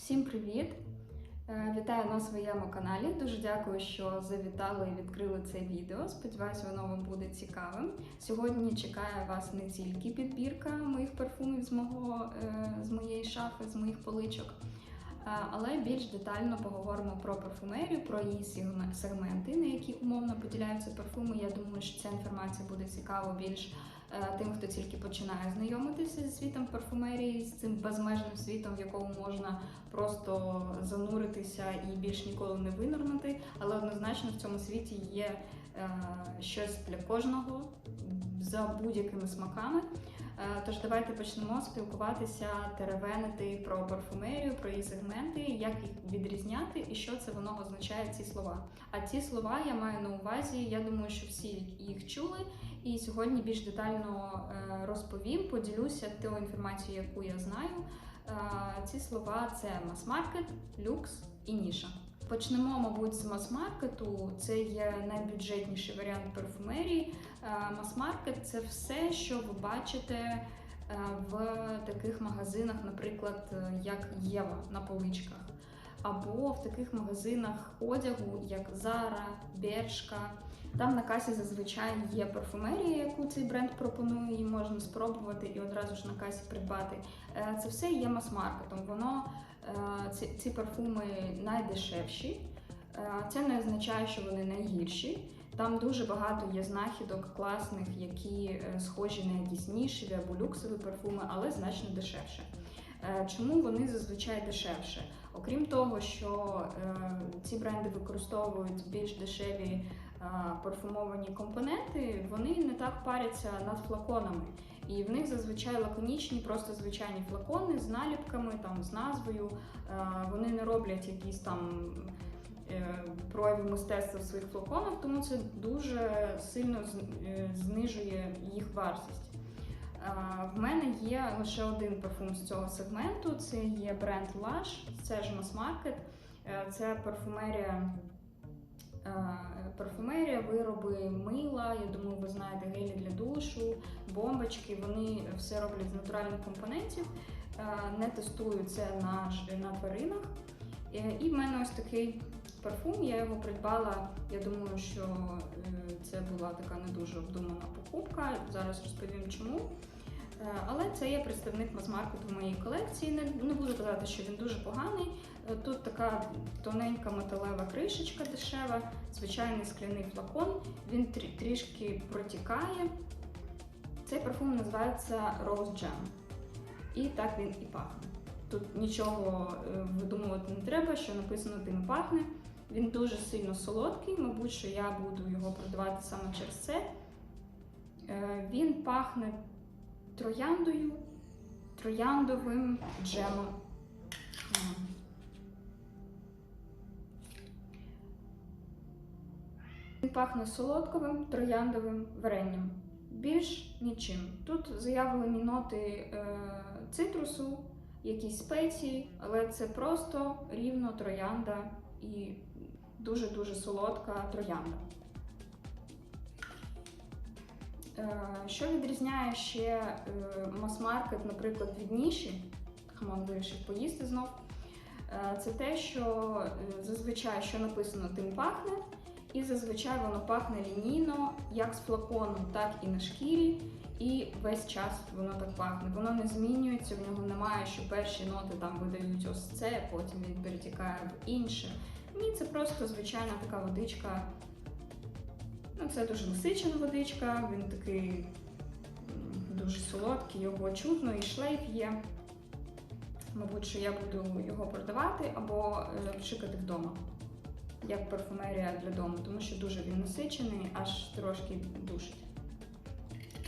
Всім привіт! Е, Вітаю на своєму каналі. Дуже дякую, що завітали і відкрили це відео. Сподіваюся, воно вам буде цікавим. Сьогодні чекає вас не тільки підбірка моїх парфумів з мого е, з моєї шафи, з моїх поличок, е, але більш детально поговоримо про парфумерію, про її сегменти, на які умовно поділяються парфуми. Я думаю, що ця інформація буде цікава більш тим, хто тільки починає знайомитися зі світом парфумерії, з цим безмежним світом, в якому можна просто зануритися і більш ніколи не винирнути. Але однозначно в цьому світі є е, щось для кожного за будь-якими смаками. Е, Тож давайте почнемо спілкуватися, теревенити про парфумерію, про її сегменти, як їх відрізняти і що це воно означає ці слова. А ці слова я маю на увазі. Я думаю, що всі їх чули. І сьогодні більш детально е, розповім, поділюся тою інформацією, яку я знаю. Е, Ці слова це мас-маркет, люкс і ніша. Почнемо, мабуть, з мас-маркету. Це є найбюджетніший варіант парфумерії. Е, Мас-маркет це все, що ви бачите е, в таких магазинах, наприклад, як Єва на поличках, або в таких магазинах одягу, як Zara, Бершка. Там на касі зазвичай є парфумерія, яку цей бренд пропонує, її можна спробувати і одразу ж на касі придбати. Е, Це все є мас-маркетом. Воно ці, ці парфуми найдешевші. Е, Це не означає, що вони найгірші. Там дуже багато є знахідок класних, які е, схожі на якісь нішеві або люксові парфуми, але значно дешевше. Е, Чому вони зазвичай дешевше? Окрім того, що е, ці бренди використовують більш дешеві е, парфумовані компоненти, вони не так паряться над флаконами. І в них зазвичай лаконічні, просто звичайні флакони з наліпками, там з назвою. Е, Вони не роблять якісь там е, проявів мистецтва в своїх флаконах, тому це дуже сильно е, знижує їх вартість. В мене є лише один парфум з цього сегменту. Це є бренд Lush, це ж мас-маркет. Це парфумерія, парфумерія, вироби мила. Я думаю, ви знаєте гелі для душу, бомбочки. Вони все роблять з натуральних компонентів. Е, Не тестую це на, на тваринах. Е, І в мене ось такий парфум. Я його придбала. Я думаю, що е, це була така не дуже обдумана покупка. Зараз розповім чому. Е, Але це є представник мас-маркету моїй колекції. Не, не буду казати, що він дуже поганий. Е, Тут така тоненька металева кришечка дешева, звичайний скляний флакон. Він трі- трішки протікає. Цей парфум називається Rose Jam. І так він і пахне. Тут нічого е, видумувати не треба, що написано тим і пахне. Він дуже сильно солодкий, мабуть, що я буду його продавати саме через це. Він пахне трояндою, трояндовим джемом. Він пахне солодковим трояндовим варенням. Більш нічим. Тут заявлені ноти е, цитрусу, якісь спеції, але це просто рівно троянда і дуже-дуже солодка троянда. Е, Що відрізняє ще е, мас-маркет, наприклад, від ніші, Хамон вирішив поїсти знов, е, це те, що зазвичай, що написано, тим пахне, і зазвичай воно пахне лінійно, як з флакону, так і на шкірі. І весь час воно так пахне. Воно не змінюється, в нього немає, що перші ноти там видають ось це, потім він перетікає в інше. Ні, це просто звичайна така водичка. Ну, це дуже насичена водичка, він такий дуже солодкий, його чутно, і шлейф є. Мабуть, що я буду його продавати або е, пшикати вдома, як парфумерія для дому, тому що дуже він насичений, аж трошки душить.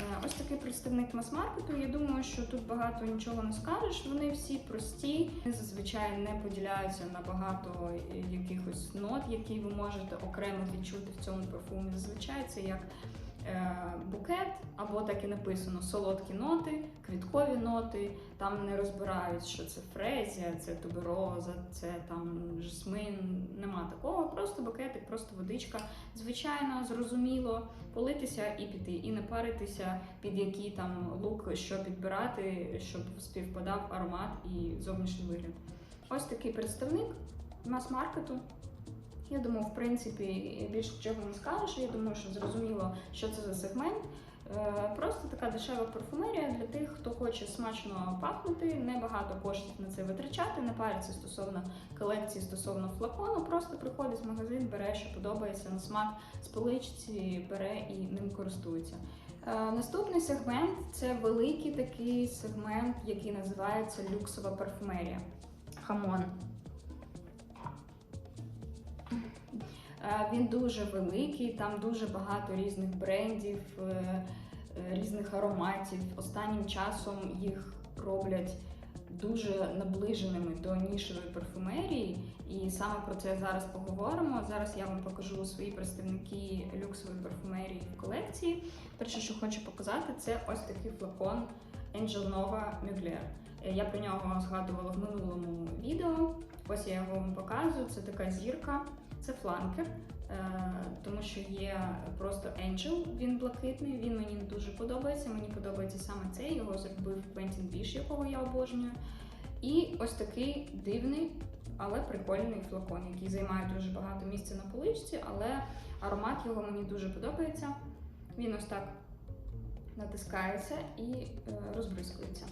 Е, Ось такий представник мас-маркету. Я думаю, що тут багато нічого не скажеш. Вони всі прості, вони зазвичай не поділяються на багато е, якихось нот, які ви можете окремо відчути в цьому парфумі. Зазвичай це як букет, або так і написано солодкі ноти, квіткові ноти. Там не розбирають, що це фрезія, це тубероза, це там жасмин. Нема такого. Просто букетик, просто водичка. Звичайно, зрозуміло, политися і піти, і не паритися, під який там лук, що підбирати, щоб співпадав аромат і зовнішній вигляд. Ось такий представник мас-маркету. Я думаю, в принципі, більше чого не скажеш. Я думаю, що зрозуміло, що це за сегмент. Е, Просто така дешева парфумерія для тих, хто хоче смачно пахнути, небагато коштів на це витрачати, не париться стосовно колекції, стосовно флакону. Просто приходить в магазин, бере, що подобається на смак з поличці, бере і ним користується. Е, Наступний сегмент це великий такий сегмент, який називається люксова парфумерія. Хамон. Він дуже великий, там дуже багато різних брендів, е, е, різних ароматів. Останнім часом їх роблять дуже наближеними до нішевої парфумерії, і саме про це зараз поговоримо. Зараз я вам покажу свої представники люксової парфумерії в колекції. Перше, що хочу показати, це ось такий флакон Angel Nova Mugler. Е, Я про нього згадувала в минулому відео. Ось я його вам показую. Це така зірка. Це фланкер, тому що є просто Angel, він блакитний, він мені не дуже подобається. Мені подобається саме цей, його зробив Квентін Біш, якого я обожнюю. І ось такий дивний, але прикольний флакон, який займає дуже багато місця на поличці, але аромат його мені дуже подобається. Він ось так натискається і е, розбризкується.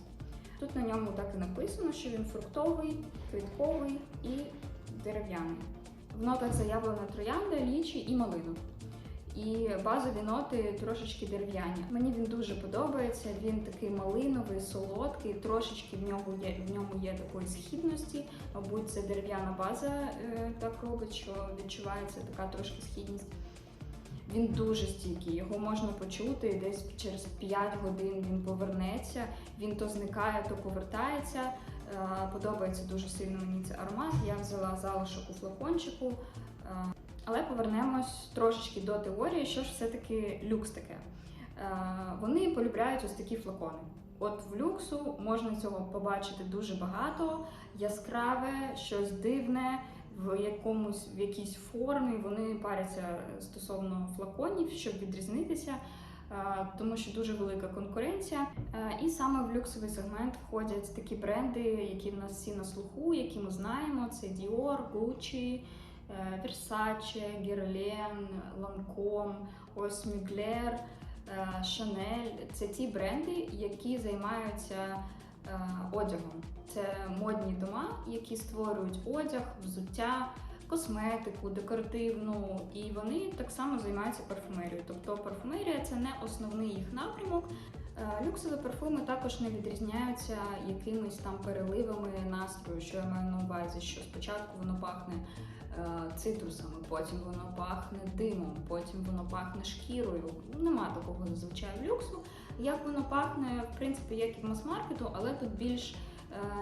Тут на ньому так і написано, що він фруктовий, квітковий і дерев'яний. В нотах заявлена троянда, лічі і малина. І базові ноти трошечки дерев'яні. Мені він дуже подобається. Він такий малиновий, солодкий, трошечки в ньому є в ньому є такої східності. Мабуть, це дерев'яна база е, так робить, що відчувається така трошки східність. Він дуже стійкий, його можна почути і десь через 5 годин він повернеться. Він то зникає, то повертається. Е, Подобається дуже сильно мені цей аромат. Я взяла залишок у флакончику. Е, Але повернемось трошечки до теорії, що ж все-таки люкс таке. Е, Вони полюбляють ось такі флакони. От в люксу можна цього побачити дуже багато, яскраве, щось дивне, в якомусь в якійсь формі. Вони паряться стосовно флаконів, щоб відрізнитися, тому що дуже велика конкуренція. Е, І саме в люксовий сегмент входять такі бренди, які в нас всі на слуху, які ми знаємо: це Dior, Gucci, е, Versace, Guerlain, Lancome, ось Mugler, е, Chanel. Це ті бренди, які займаються е, одягом. Це модні дома, які створюють одяг, взуття, косметику, декоративну, і вони так само займаються парфумерією. Тобто парфумерія це не основний їх напрямок. Е, Люксові парфуми також не відрізняються якимись там переливами настрою, що я маю на увазі, що спочатку воно пахне е, цитрусами, потім воно пахне димом, потім воно пахне шкірою. Нема такого зазвичай в люксу. Як воно пахне, в принципі, як і в мас-маркету, але тут більш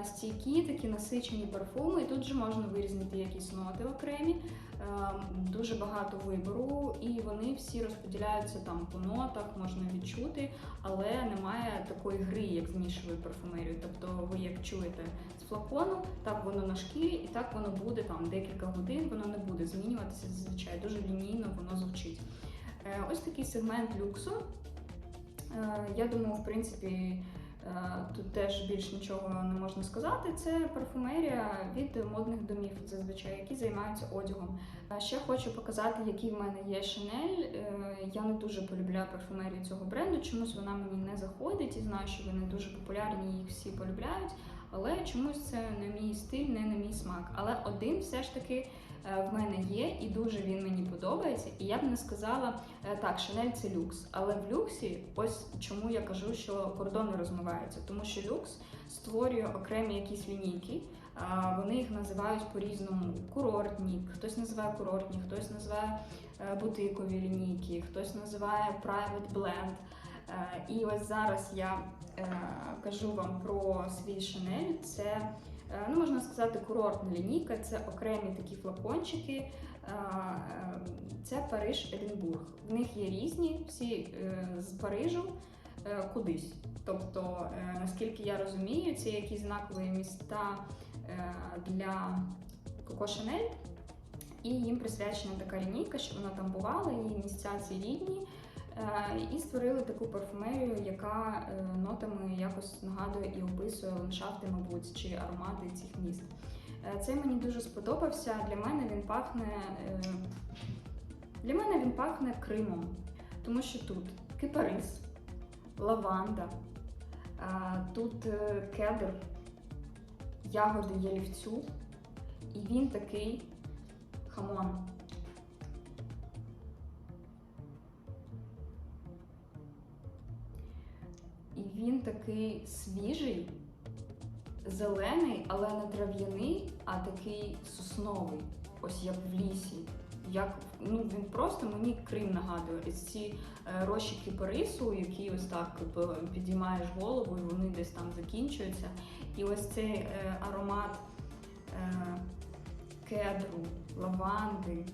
стійкі, такі насичені парфуми, і тут же можна вирізнити якісь ноти окремі, е, дуже багато вибору, і вони всі розподіляються там по нотах, можна відчути, але немає такої гри, як з нішевою парфумерією. Тобто ви як чуєте з флакону, так воно на шкірі, і так воно буде там декілька годин, воно не буде змінюватися зазвичай. Дуже лінійно воно звучить. Е, Ось такий сегмент люксу. Е, Я думаю, в принципі, е, тут теж більш нічого не можна сказати. Це парфумерія від модних домів, зазвичай, які займаються одягом. Ще хочу показати, який в мене є. Е, Я не дуже полюбляю парфумерію цього бренду, чомусь вона мені не заходить і знаю, що вони дуже популярні, їх всі полюбляють. Але чомусь це не мій стиль, не на мій смак. Але один все ж таки е, в мене є, і дуже він мені подобається. І я б не сказала е, так, Шанель це люкс. Але в люксі, ось чому я кажу, що кордони розмиваються, тому що люкс створює окремі якісь лінійки. Вони їх називають по-різному курортні, хтось називає курортні, хтось називає е, бутикові лінійки, хтось називає private blend. Е, І ось зараз я е, кажу вам про свій Шанель. Це е, ну можна сказати курортна лінійка, це окремі такі флакончики. Е, е, Це Париж Единбург. В них є різні, всі е, з Парижу е, кудись. Тобто, е, наскільки я розумію, це якісь знакові міста е, для Коко Шанель. І їм присвячена така лінійка, що вона там бувала, її місця ці рідні. Е, І створили таку парфумерію, яка е, нотами якось нагадує і описує ландшафти, мабуть, чи аромати цих міст. Е, Цей мені дуже сподобався. Для мене він пахне. Для мене він пахне Кримом, тому що тут кипарис, лаванда, тут кедр, ягоди ялівцю, і він такий хамон. І він такий свіжий, зелений, але не трав'яний, а такий сосновий, ось як в лісі. Як, ну, він просто мені Крим нагадує. Ось ці е, розчики Парису, які ось так підіймаєш голову, і вони десь там закінчуються. І ось цей е, аромат е, кедру, лаванди.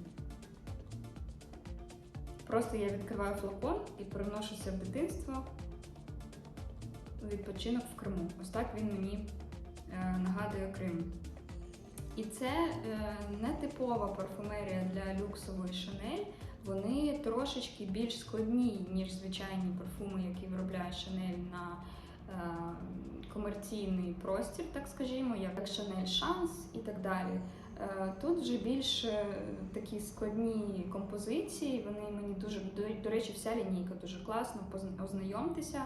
Просто я відкриваю флакон і переношуся в дитинство відпочинок в Криму. Ось так він мені е, нагадує Крим. І це е, не типова парфумерія для люксової Шанель. Вони трошечки більш складні, ніж звичайні парфуми, які виробляє Шанель на е, комерційний простір, так скажімо, як Шанель Шанс і так далі. Тут вже більш такі складні композиції. Вони мені дуже до, речі, вся лінійка дуже класно. позна- Ознайомтеся.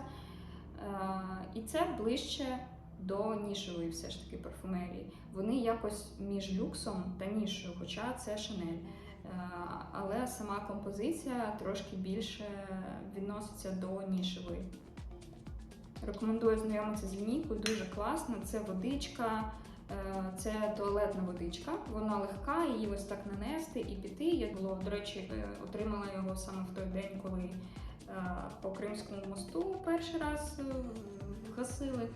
Е, І це ближче до нішевої все ж таки парфумерії. Вони якось між люксом та нішою, хоча це Шанель. Але сама композиція трошки більше відноситься до нішевої. Рекомендую знайомитися з лінійкою, дуже класно. Це водичка, е, це туалетна водичка. Вона легка, її ось так нанести і піти. Я було, до речі, е, отримала його саме в той день, коли по Кримському мосту перший раз е, гасили.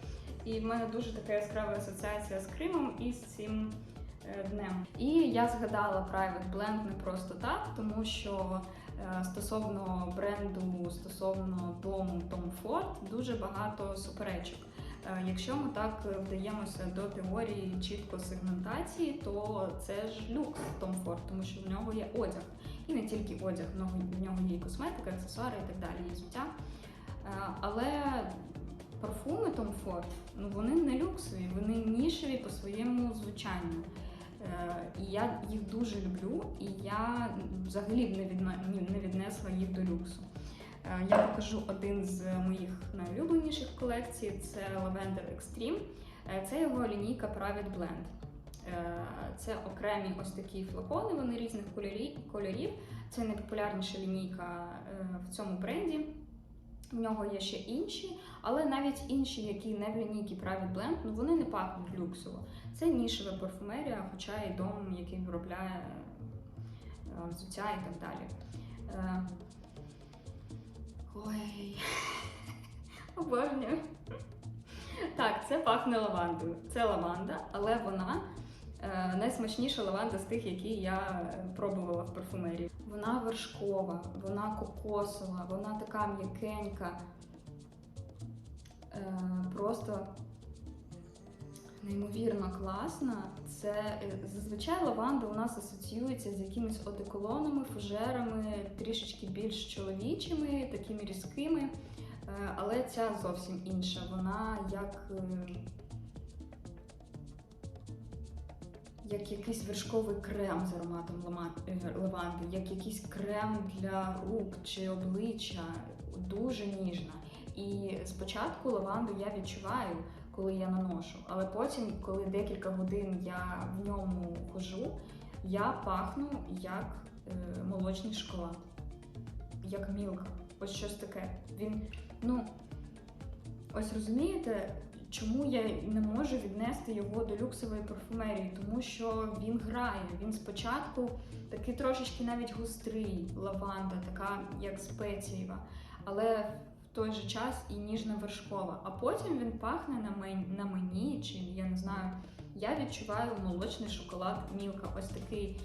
І в мене дуже така яскрава асоціація з Кримом і з цим е, днем. І я згадала Private Blend не просто так, тому що е, стосовно бренду, стосовно дому Tom Ford дуже багато суперечок. Е, Якщо ми так е, вдаємося до теорії чітко сегментації, то це ж люкс Tom Ford, тому що в нього є одяг. Не тільки одяг, в нього- є і косметика, аксесуари і так далі, і взуття. Е, Але парфуми Tom Ford, ну вони не люксові, вони нішеві по своєму звучанню. Е, І я їх дуже люблю, і я взагалі б не, віднесла їх до люксу. Е, Я покажу один з моїх найулюбленіших колекцій це Lavender Extreme. Це його лінійка Private Blend. Е, Це окремі ось такі флакони, вони різних кольорів. Це найпопулярніша лінійка е, в цьому бренді. В нього є ще інші, але навіть інші, які не в лінійці Private Blend, ну вони не пахнуть люксово. Це нішева парфумерія, хоча і дом, який виробляє е, взуття і так далі. Ой, обожнюю. Так, це пахне лавандою. Це лаванда, але вона найсмачніша лаванда з тих, які я е, пробувала в парфумерії. Вона вершкова, вона кокосова, вона така м'якенька. Е, просто неймовірно класна. Це е, зазвичай лаванда у нас асоціюється з якимись одеколонами, фужерами, трішечки більш чоловічими, такими різкими. Е, Але ця зовсім інша. Вона як, як якийсь вершковий крем з ароматом е, лаванди, як якийсь крем для рук чи обличчя, дуже ніжна. І спочатку лаванду я відчуваю, коли я наношу, але потім, коли декілька годин я в ньому хожу, я пахну як е, молочний шоколад, як мілка. Ось щось таке. Він, ну, ось розумієте, чому я не можу віднести його до люксової парфумерії? Тому що він грає. Він спочатку такий трошечки навіть густрий, лаванда, така як спецієва, але в той же час і ніжна вершкова. А потім він пахне на мені, на мені, чи я не знаю. Я відчуваю молочний шоколад Мілка, ось такий,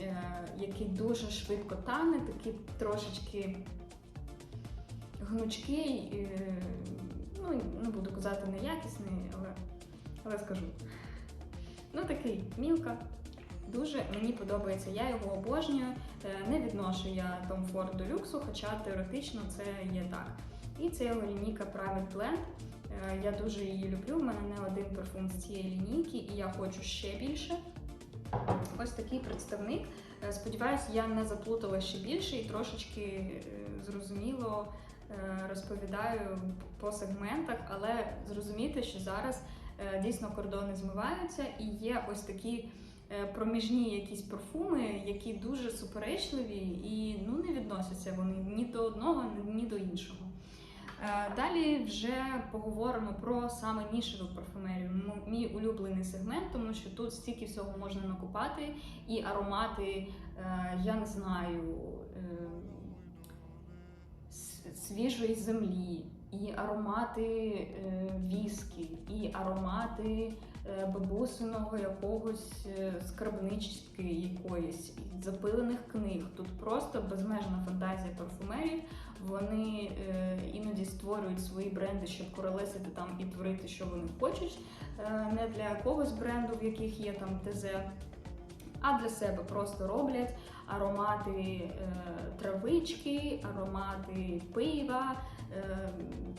е, який дуже швидко тане, такий трошечки гнучкий. Е, ну, не буду казати неякісний, але, але скажу. Ну, такий мілка. Дуже мені подобається, я його обожнюю. Е, Не відношу я Tom Ford до люксу, хоча теоретично це є так. І це його лінійка Private Blend. Е, Я дуже її люблю. У мене не один парфум з цієї лінійки, і я хочу ще більше. Ось такий представник. Е, Сподіваюсь, я не заплутала ще більше і трошечки зрозуміло розповідаю по сегментах, але зрозумійте, що зараз е, дійсно кордони змиваються і є ось такі е, проміжні якісь парфуми, які дуже суперечливі і ну не відносяться вони ні до одного, ні до іншого. Е, Далі вже поговоримо про саме нішеву парфумерію. Мій улюблений сегмент, тому що тут стільки всього можна накупати, і аромати, е, я не знаю, е, свіжої землі, і аромати е, віскі, і аромати е, бабусиного якогось е, скарбнички якоїсь, запилених книг. Тут просто безмежна фантазія парфумерів. Вони іноді створюють свої бренди, щоб королесити там і творити, що вони хочуть. Не для якогось бренду, в яких є там ТЗ, а для себе просто роблять аромати е, травички, аромати пива. Е,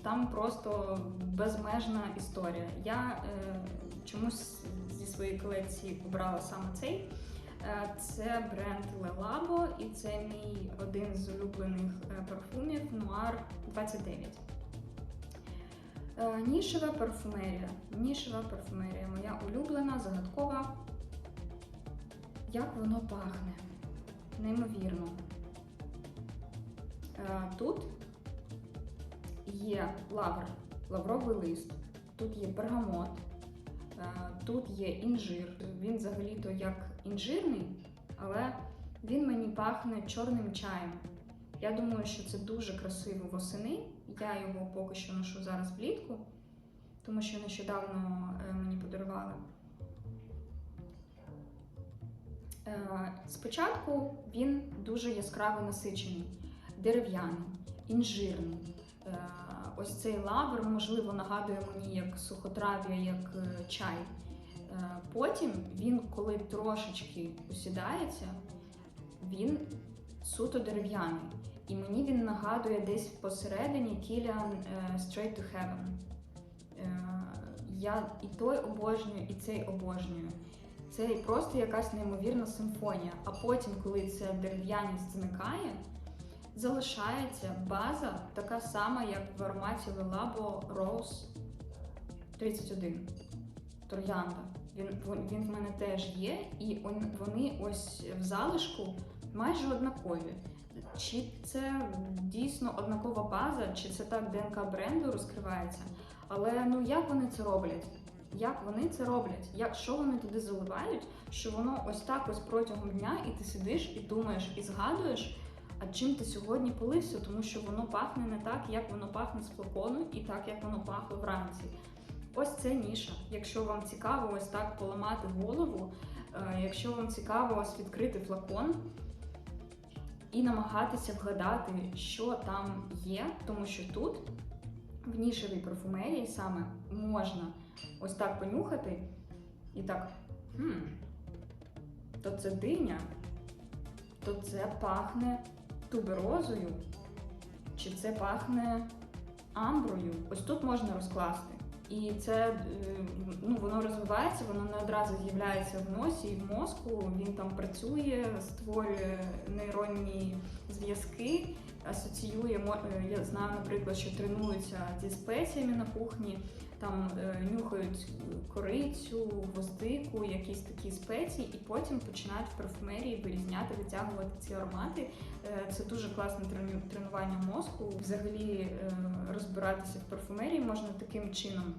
там просто безмежна історія. Я е, чомусь зі своєї колекції обрала саме цей. Це бренд Лелабо, і це мій один з улюблених парфумів Noir 29. Е, Нішева парфумерія. Нішева парфумерія моя улюблена, загадкова. Як воно пахне? Неймовірно. Е, Тут є лавр, лавровий лист, тут є бергамот, е, тут є інжир. Він взагалі-то як інжирний, але він мені пахне чорним чаєм. Я думаю, що це дуже красиво восени. Я його поки що ношу зараз влітку, тому що нещодавно е, мені подарували. Спочатку він дуже яскраво насичений, дерев'яний, інжирний. Е, Ось цей лавр, можливо, нагадує мені як сухотрав'я, як е, чай. Е, Потім він, коли трошечки усідається, він суто дерев'яний. І мені він нагадує десь посередині е, Straight to Heaven. Е, Я і той обожнюю, і цей обожнюю. Це просто якась неймовірна симфонія. А потім, коли ця дерев'яність зникає, залишається база така сама, як в ароматі Лелабо Rose 31. Троянда. Він, він, в мене теж є, і вони ось в залишку майже однакові. Чи це дійсно однакова база, чи це так ДНК бренду розкривається? Але ну як вони це роблять? Як вони це роблять? Як що вони туди заливають? Що воно ось так ось протягом дня, і ти сидиш і думаєш, і згадуєш, а чим ти сьогодні полився, тому що воно пахне не так, як воно пахне з флакону, і так, як воно пахло вранці. Ось це ніша. Якщо вам цікаво ось так поламати голову, е, якщо вам цікаво ось відкрити флакон і намагатися вгадати, що там є, тому що тут, в нішевій парфумерії, саме можна ось так понюхати і так. Хм, то це диня, то це пахне туберозою, чи це пахне амброю. Ось тут можна розкласти. І це е, ну, воно розвивається, воно не одразу з'являється в носі і в мозку. Він там працює, створює нейронні зв'язки, асоціює. е, Я знаю, наприклад, що тренуються зі спеціями на кухні, там е, нюхають корицю, гвоздику, якісь такі спеції, і потім починають в парфумерії вирізняти, витягувати ці аромати. Е, Це дуже класне трену- тренування мозку. Взагалі е, розбиратися в парфумерії можна таким чином.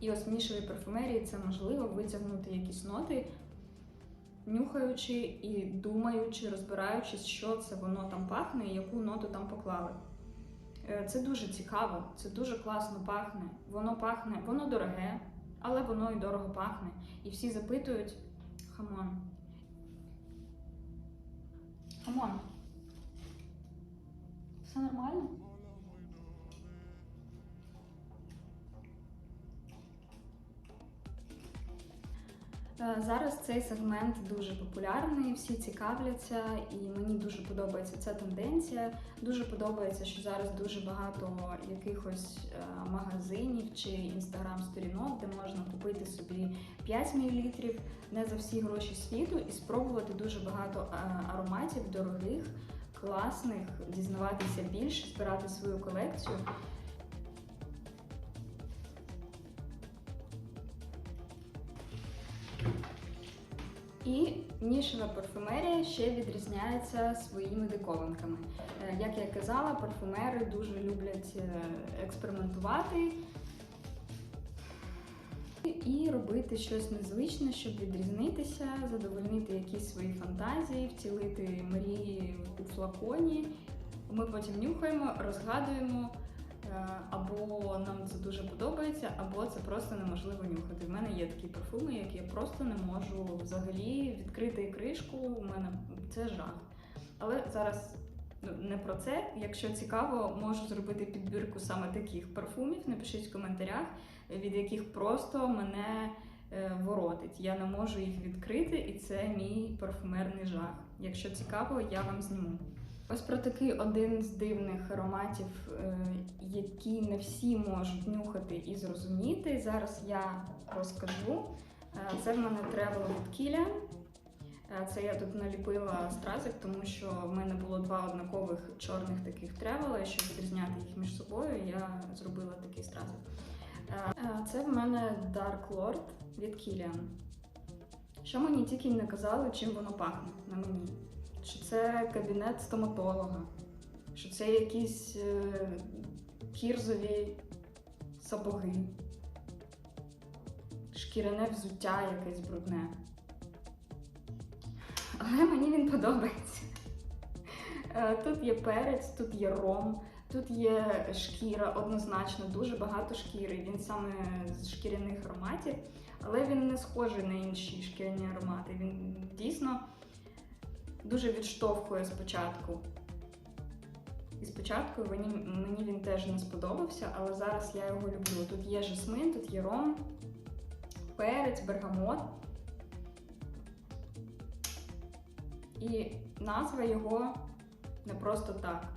І ось в нішевій парфумерії це можливо витягнути якісь ноти, нюхаючи і думаючи, розбираючись, що це воно там пахне і яку ноту там поклали. Е, Це дуже цікаво, це дуже класно пахне. Воно пахне, воно дороге, але воно і дорого пахне. І всі запитують: хамон. Хамон. Все нормально? Зараз цей сегмент дуже популярний, всі цікавляться, і мені дуже подобається ця тенденція. Дуже подобається, що зараз дуже багато якихось е, магазинів чи інстаграм-сторінок, де можна купити собі 5 мл не за всі гроші світу і спробувати дуже багато е, ароматів дорогих, класних, дізнаватися більше, збирати свою колекцію. І нішева парфумерія ще відрізняється своїми диковинками. Е, Як я казала, парфумери дуже люблять е, експериментувати і робити щось незвичне, щоб відрізнитися, задовольнити якісь свої фантазії, втілити мрії у флаконі. Ми потім нюхаємо, розгадуємо. Е, Або нам це дуже подобається, або це просто неможливо нюхати. В мене є такі парфуми, які я просто не можу взагалі відкрити кришку. У мене це жах. Але зараз ну, не про це. Якщо цікаво, можу зробити підбірку саме таких парфумів. Напишіть в коментарях, від яких просто мене е, воротить. Я не можу їх відкрити, і це мій парфумерний жах. Якщо цікаво, я вам зніму. Ось про такий один з дивних ароматів, е, які не всі можуть нюхати і зрозуміти. Зараз я розкажу. Е, Це в мене тревел від Кіля. Це я тут наліпила стразик, тому що в мене було два однакових чорних таких тревела, і щоб відрізняти їх між собою, я зробила такий стразик. Е, Це в мене Dark Lord від Kilian. Що мені тільки не казали, чим воно пахне на мені. Що це кабінет стоматолога, що це якісь е, кірзові сапоги, шкіряне взуття якесь брудне. Але мені він подобається. Е, Тут є перець, тут є ром, тут є шкіра, однозначно, дуже багато шкіри. Він саме з шкіряних ароматів, але він не схожий на інші шкіряні аромати. Він дійсно дуже відштовхує спочатку. І спочатку мені, він теж не сподобався, але зараз я його люблю. Тут є жасмин, тут є ром, перець, бергамот. І назва його не просто так.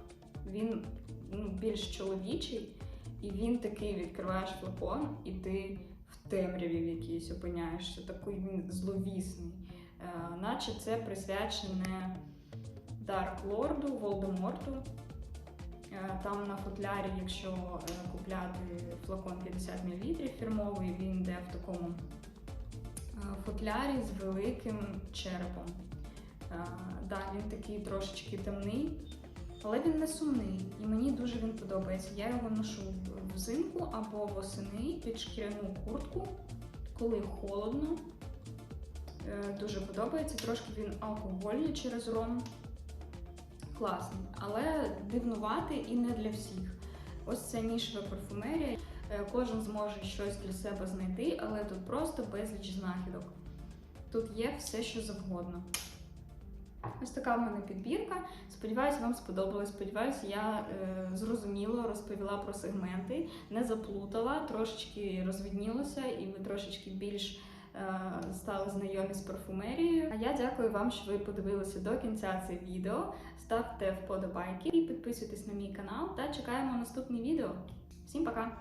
Він ну, більш чоловічий, і він такий відкриваєш флакон, і ти в темряві в якійсь опиняєшся. Такий він зловісний. Е, наче це присвячене Дарк Лорду, Волдеморту. Е, Там на футлярі, якщо е, купляти флакон 50 мл фірмовий, він йде в такому футлярі з великим черепом. Да, він такий трошечки темний, але він не сумний. І мені дуже він подобається. Я його ношу взимку або восени під шкіряну куртку, коли холодно. Е, Дуже подобається. Трошки він алкогольний через ром. Класний, але дивнуватий і не для всіх. Ось це нішева парфумерія. Е, Кожен зможе щось для себе знайти, але тут просто безліч знахідок. Тут є все, що завгодно. Ось така в мене підбірка. Сподіваюся, вам сподобалось. Сподіваюся, я е, зрозуміло розповіла про сегменти, не заплутала, трошечки розвіднілося, і ви трошечки більш стали знайомі з парфумерією. А я дякую вам, що ви подивилися до кінця це відео. Ставте вподобайки і підписуйтесь на мій канал та чекаємо наступні відео. Всім пока!